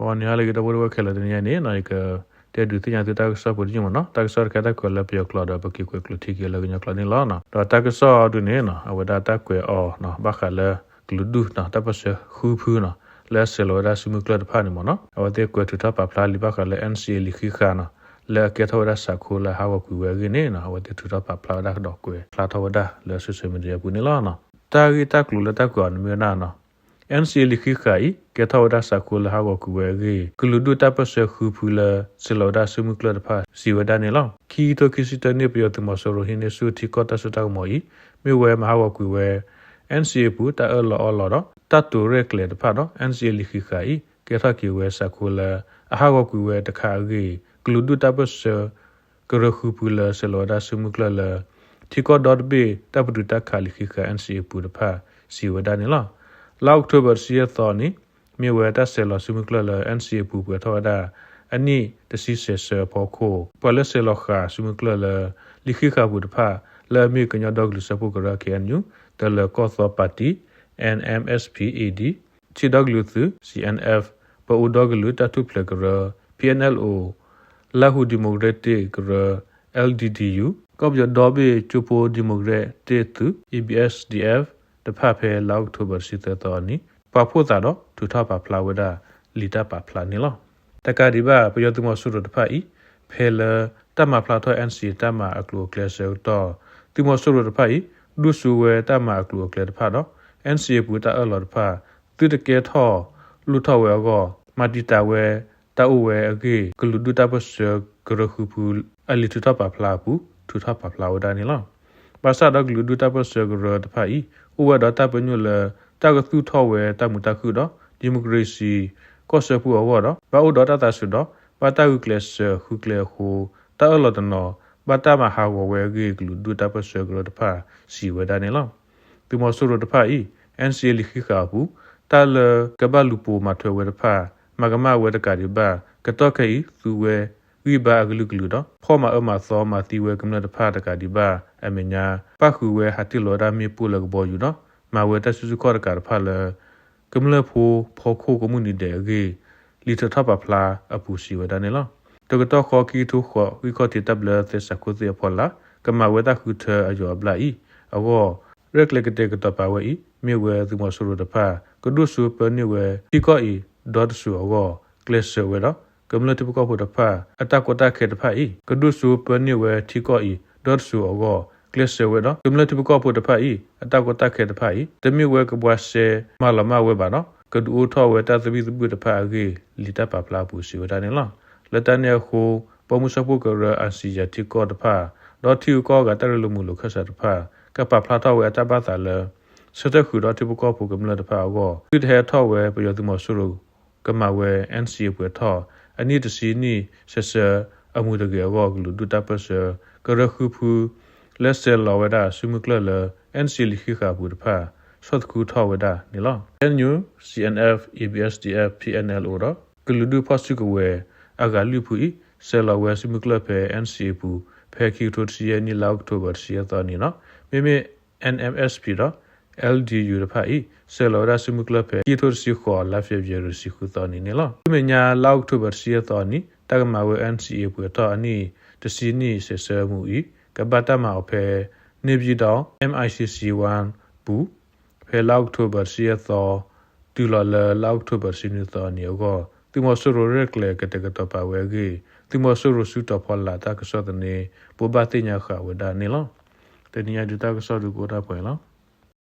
ဟောနေရလေကတော့ဘဝခဲလာတဲ့နေနေနိုင်ကတဲ့ဒုတိယတတကဆောပဒီမနော်တကဆောကတဲ့ကွယ်လပြောကလာတော့ပကိကွယ်ကလူတီကလေညကလာနေလာနော်တော့တကဆောဒုနေနော်အဝဒတာကွယ်အော်နော်ဘာခလာကလူဒုနော်တပစခူဖူနော်လဲဆလောဒါဆုမကလတ်ဖာနေမနော်အဝတဲ့ကွယ်ထတာပပလာလီဘာခလာ NCA လိခိခါနော်လဲကေထောဒါစခိုလာဟာဝကူဝဲကင်းနော်အဝတဲ့ထတာပ ပလာဒါတော့ကွယ်ဖလာထောဒါလဲဆုဆွေမဒီပူနေလာနော်တာဂီတက်လူလက်တက်ကွာနမြနာနော် NCA လိခိခိုင်ကေထောဒါစကူလာဟာကူဝဲရီကလူဒူတပ်ပစခူဖူလာစလောဒါဆုမကလဒဖာစီဝဒနေလောခီတိုကီစီတနေပြတ်မဆိုရဟင်းနေစုတီကောတဆတောက်မော်ဤမြေဝဲမဟာဝကူဝဲ NCA ဘူးတာအလောအလောတော့တတ်တူရက်လေတဖာတော့ NCA လိခိခိုင်ကေထကီဝဲစကူလာအဟာဝကူဝဲတခါရီကလူဒူတပ်ပစကရခူဖူလာစလောဒါဆုမကလလာတီကော .b တပ်ပတူတခါလိခိခိုင် NCA ဘူးတဖာစီဝဒနေ လောလောက်အောက်တိုဘာစီယသောနီမြေဝဲတက်ဆယ်လဆုမကလလ NCA ပူပွေထောဒါအနိတစီဆေဆပေါ်ခိုပလဆယ်လခါဆုမကလလလိခိခါဘူးတဖာလာမီကညဒေါဂလူစပုကရကေအန်ယူတလကောသောပါတီ NMSPED ချီဒေါဂလူသ CNF ပူဒေါဂလူတတုပလကရ PNLO လာဟူဒီမိုကရက်တစ်ကရ LDDU ကော့ပြဒေါ်ဘေချူပိုဒီမိုကရက်တစ်သူ EBSDF တဖတ်ဖဲလောက်တိုဘာစီတတော်နီပဖို့တာတော့ထူထပါဖလာဝဒလီတာပါဖလာနီလောတကဒီဘာပယောတမဆုရတဖတ်ဤဖဲလတမဖလာတော့ NC တမအကလိုကလဆယ်တော့တိမဆုရတဖတ်ဤဒုစုဝဲတမအကလိုကလတဖတ်တော့ NC ပူတာအလောတဖတ်သူတကဲထောလူထောဝဲကောမတီတာဝဲတာအဝဲအကေကလူဒူတာပစကရခုပူအလီထူထပါဖလာပူထူထပါဖလာဝဒနီလော ဘာသာတော့လူဒူတာပစကရတဖတ်ဤဥဝဒတာပညုလတကသူထောဝဲတမှုတခုတော့ဒီမိုကရေစီကော့ဆပူအဝတော့ဘာဥဒတာတဆုတော့ဘာတာဟုကလစခုကလေဟူတာအလတနောဘာတာမဟာဝဝဲဂေကလူဒူတာပစကရတဖာစီဝဒနေလောဒီမဆူရတဖာဤ NCL ခိခါဘူးတာလကဘလူပူမထွေဝဲတဖာမကမဝဲတကရီဘာကတော့ခေသူဝဲ ဝိဘာဂလူဂလူတော့ဖောမအမသောမတိဝဲကမ္နတဖာတကဒီဘာအမညာပခုဝဲဟာတိလောဒါမီပူလကဘောယူနော်မဝဲတဆူစကောရကာဖာလကမ္လဖိုဖောခိုကမှုနီတဲ့ဂေလီတထပဖလာအပူစီဝဒနေလောတကတော့ခေါ်ကီထုခေါ်ဝီကောတီတဘလသစကုတိဖောလာကမဝဲတခုထအယောဘလာဤအောရက်လက်တဲ့ကတော့ပါဝဲဤမြေဝဲသူမဆူရတဖာကဒုစုပနေဝဲဒီကောဤဒေါတ်ဆူအောကလစ်ဆဝဲတော့ ကမ္လတိပကောဖို့တဖာအတကောတခေတဖာဤကဒုစုပနေဝဲထီကောဤဒေါတ်ဆူအောကလစ်ဆဝဲတော့ကမ္လတိပကောဖို့တဖာဤအတကောတခေတဖာဤတမြဝဲကဘွားဆေမလမဝဲပါနော်ကဒူထောဝဲတသပိသပုတဖာဂေလီတပပလာပူစီဝဒနေလားလတနေခုပမှုစပုကရအစီယတိကောတဖာဒေါ်တီကောကတရလူမှုလခဆတဖာကပပလာထောဝဲတပသလစတခုတော့တိပကောဖုကမလတဖာအောဒီထဲထောဝဲပယောတိမဆူရကမဝဲ NCA ပွေထော အနိတစီနီဆဆအမှုတကေအောကလူဒုတပစကရခုဖူလက်ဆယ်လောဝဒါဆုမကလလ NCA လိခိခါဘူးတဖာစောတကူထောဝဒါနီလော NU CNF EBSDF PNLO တော့ကလူဒုဖတ်စုကဝဲအဂါလူဖူဆယ်လောဝဲဆုမကလဖဲ NCA ဘူးဖဲကီထိုစီယနီလောက်တိုဘာစီယတော်နီနော်မေမေ NMSP တော့ LDU တဖာဤဆယ်လော်ဒါဆုမကလဖဲကီထိုစီခေါ်လာဖေဗီရစီခုတော်နီနီလောမညာလောက်တိုဘာစီယတော်နီတကမဝဲ NCA ပွေတော်အနီတစီနီဆဆမှုဤကပတမအဖဲနေပြည်တော် MICC1 ဘူးဖဲလောက်တိုဘာစီယတော်တူလာလလောက်တိုဘာစီနီတော်နီကိုသူမဆူရရက်လေကတကတော့ပါဝဲကြီးသူမဆူရစုတော်ဖလာတာကစောတဲ့နေပူပါတင်ညာခဝဒါနေလောတနည်းဒူတာကစောဒူကိုတာပွဲလော